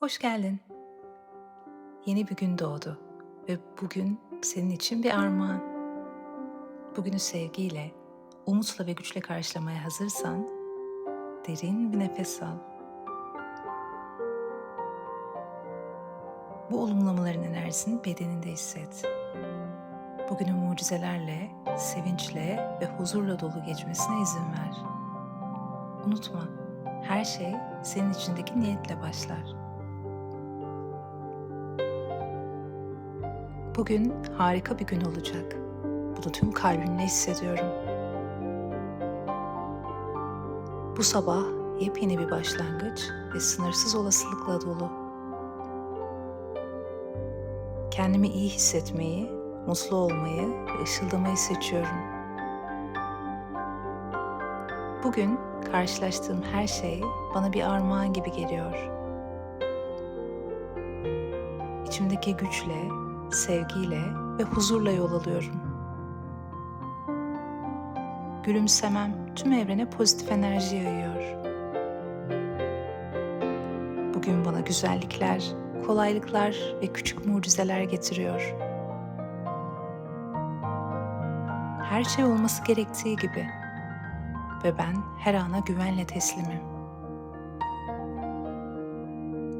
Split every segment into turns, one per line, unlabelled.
Hoş geldin. Yeni bir gün doğdu ve bugün senin için bir armağan. Bugünü sevgiyle, umutla ve güçle karşılamaya hazırsan derin bir nefes al. Bu olumlamaların enerjisini bedeninde hisset. Bugünün mucizelerle, sevinçle ve huzurla dolu geçmesine izin ver. Unutma, her şey senin içindeki niyetle başlar. Bugün harika bir gün olacak. Bunu tüm kalbimle hissediyorum. Bu sabah yepyeni bir başlangıç ve sınırsız olasılıkla dolu. Kendimi iyi hissetmeyi, mutlu olmayı ve ışıldamayı seçiyorum. Bugün karşılaştığım her şey bana bir armağan gibi geliyor. İçimdeki güçle, sevgiyle ve huzurla yol alıyorum. Gülümsemem tüm evrene pozitif enerji yayıyor. Bugün bana güzellikler, kolaylıklar ve küçük mucizeler getiriyor. Her şey olması gerektiği gibi ve ben her ana güvenle teslimim.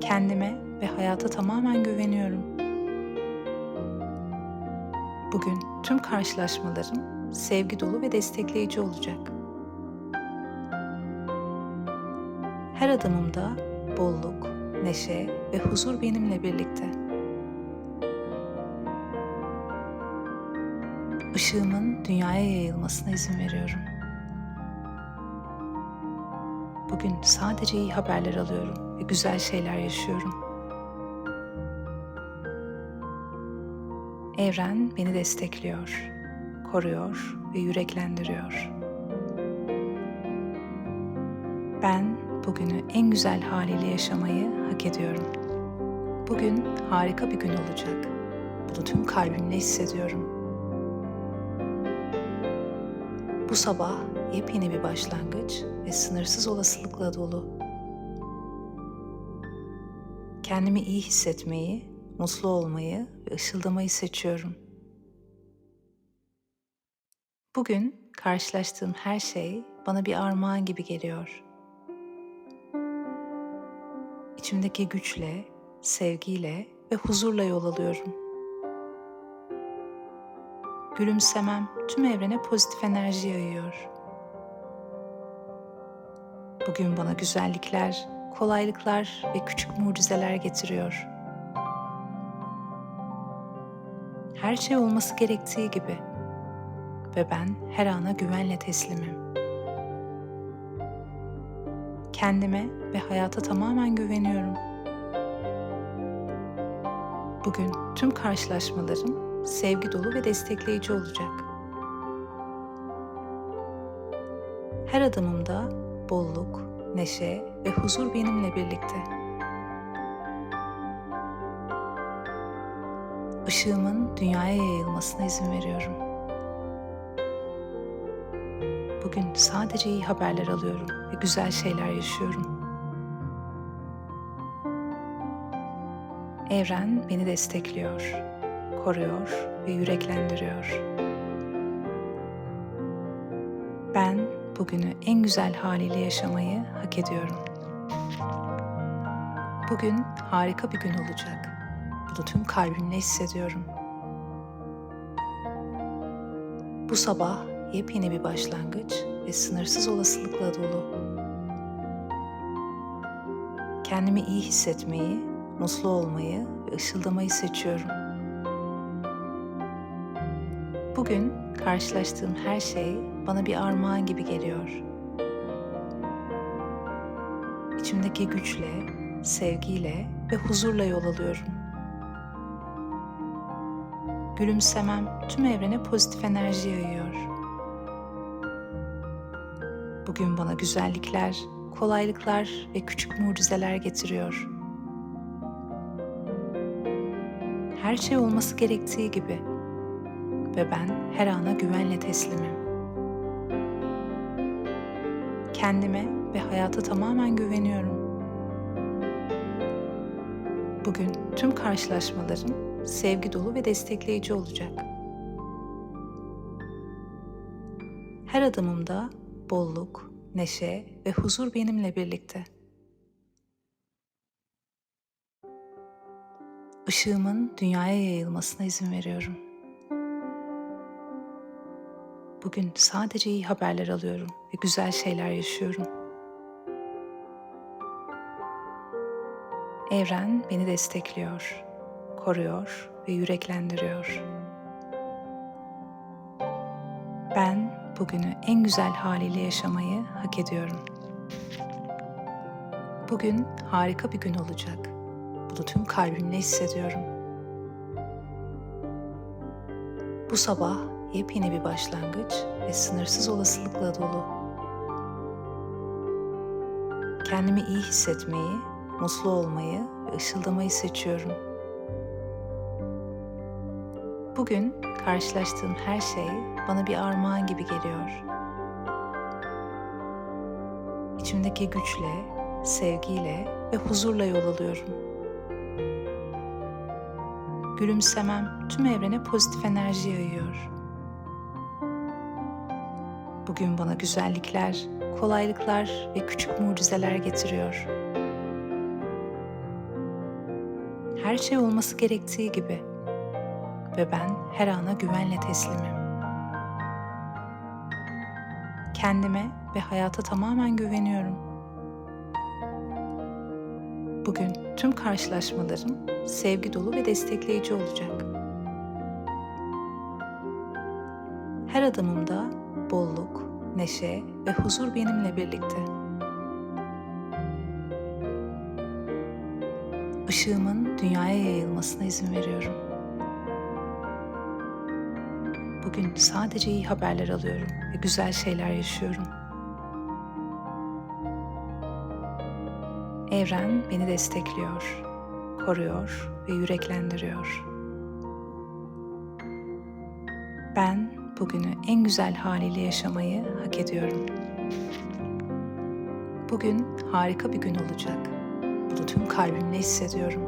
Kendime ve hayata tamamen güveniyorum. Bugün tüm karşılaşmalarım sevgi dolu ve destekleyici olacak. Her adımımda bolluk, neşe ve huzur benimle birlikte. Işığımın dünyaya yayılmasına izin veriyorum. Bugün sadece iyi haberler alıyorum ve güzel şeyler yaşıyorum. Evren beni destekliyor, koruyor ve yüreklendiriyor. Ben bugünü en güzel haliyle yaşamayı hak ediyorum. Bugün harika bir gün olacak. Bunu tüm kalbimle hissediyorum. Bu sabah yepyeni bir başlangıç ve sınırsız olasılıkla dolu. Kendimi iyi hissetmeyi, mutlu olmayı ve ışıldamayı seçiyorum. Bugün karşılaştığım her şey bana bir armağan gibi geliyor. İçimdeki güçle, sevgiyle ve huzurla yol alıyorum. Gülümsemem tüm evrene pozitif enerji yayıyor. Bugün bana güzellikler, kolaylıklar ve küçük mucizeler getiriyor. Her şey olması gerektiği gibi ve ben her ana güvenle teslimim. Kendime ve hayata tamamen güveniyorum. Bugün tüm karşılaşmalarım sevgi dolu ve destekleyici olacak. Her adımımda bolluk, neşe ve huzur benimle birlikte. Işığımın dünyaya yayılmasına izin veriyorum. Bugün sadece iyi haberler alıyorum ve güzel şeyler yaşıyorum. Evren beni destekliyor, koruyor ve yüreklendiriyor. Ben bugünü en güzel haliyle yaşamayı hak ediyorum. Bugün harika bir gün olacak. Bunu tüm kalbimle hissediyorum. Bu sabah yepyeni bir başlangıç ve sınırsız olasılıkla dolu. Kendimi iyi hissetmeyi, mutlu olmayı ve ışıldamayı seçiyorum. Bugün karşılaştığım her şey bana bir armağan gibi geliyor. İçimdeki güçle, sevgiyle ve huzurla yol alıyorum. Gülümsemem tüm evrene pozitif enerji yayıyor. Bugün bana güzellikler, kolaylıklar ve küçük mucizeler getiriyor. Her şey olması gerektiği gibi ve ben her ana güvenle teslimim. Kendime ve hayata tamamen güveniyorum. Bugün tüm karşılaşmalarım sevgi dolu ve destekleyici olacak. Her adımımda bolluk, neşe ve huzur benimle birlikte. Işığımın dünyaya yayılmasına izin veriyorum. Bugün sadece iyi haberler alıyorum ve güzel şeyler yaşıyorum. Evren beni destekliyor, koruyor ve yüreklendiriyor. Ben bugünü en güzel haliyle yaşamayı hak ediyorum. Bugün harika bir gün olacak. Bunu tüm kalbimle hissediyorum. Bu sabah yepyeni bir başlangıç ve sınırsız olasılıkla dolu. Kendimi iyi hissetmeyi, mutlu olmayı ve ışıldamayı seçiyorum. Bugün karşılaştığım her şey bana bir armağan gibi geliyor. İçimdeki güçle, sevgiyle ve huzurla yol alıyorum. Gülümsemem tüm evrene pozitif enerji yayıyor. Bugün bana güzellikler, kolaylıklar ve küçük mucizeler getiriyor. Her şey olması gerektiği gibi ve ben her ana güvenle teslimim. Kendime ve hayata tamamen güveniyorum. Bugün tüm karşılaşmalarım sevgi dolu ve destekleyici olacak. Her adımımda bolluk, neşe ve huzur benimle birlikte. Işığımın dünyaya yayılmasına izin veriyorum. Bugün sadece iyi haberler alıyorum ve güzel şeyler yaşıyorum. Evren beni destekliyor, koruyor ve yüreklendiriyor. Ben bugünü en güzel haliyle yaşamayı hak ediyorum. Bugün harika bir gün olacak. Bunu tüm kalbimle hissediyorum.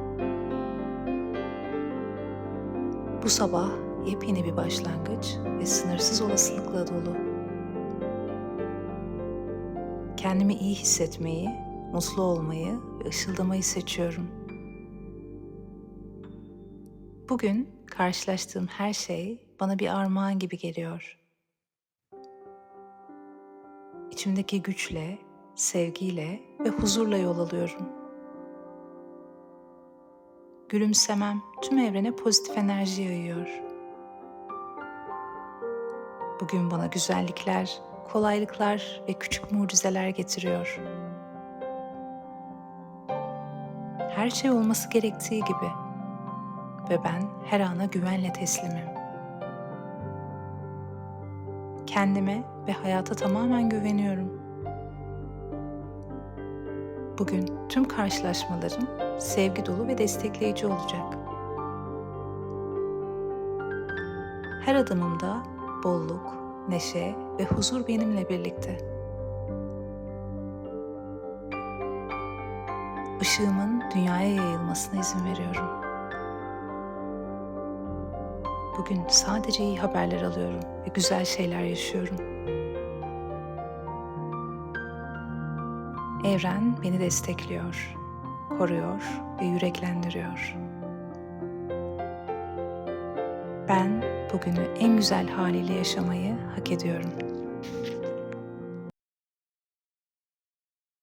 Bu sabah yepyeni bir başlangıç ve sınırsız olasılıkla dolu. Kendimi iyi hissetmeyi, mutlu olmayı ve ışıldamayı seçiyorum. Bugün karşılaştığım her şey bana bir armağan gibi geliyor. İçimdeki güçle, sevgiyle ve huzurla yol alıyorum. Gülümsemem tüm evrene pozitif enerji yayıyor. Bugün bana güzellikler, kolaylıklar ve küçük mucizeler getiriyor. Her şey olması gerektiği gibi ve ben her ana güvenle teslimim. Kendime ve hayata tamamen güveniyorum. Bugün tüm karşılaşmalarım sevgi dolu ve destekleyici olacak. Her adımımda bolluk, neşe ve huzur benimle birlikte. Işığımın dünyaya yayılmasına izin veriyorum. Bugün sadece iyi haberler alıyorum ve güzel şeyler yaşıyorum. Evren beni destekliyor, koruyor ve yüreklendiriyor. Ben bugünü en güzel haliyle yaşamayı hak ediyorum.